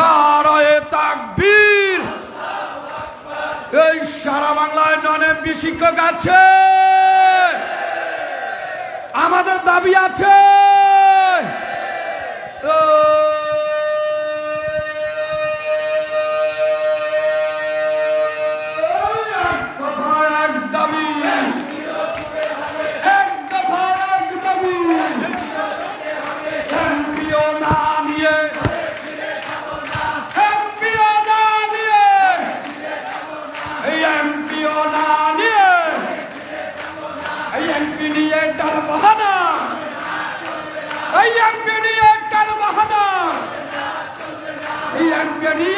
নারায় তাকবীর। এই সারা বাংলায় নন এমপি শিক্ষক আছে। আমাদের দাবি আছে। কার বাহানা। এই এমপিডি কার বাহানা এই এমপিডি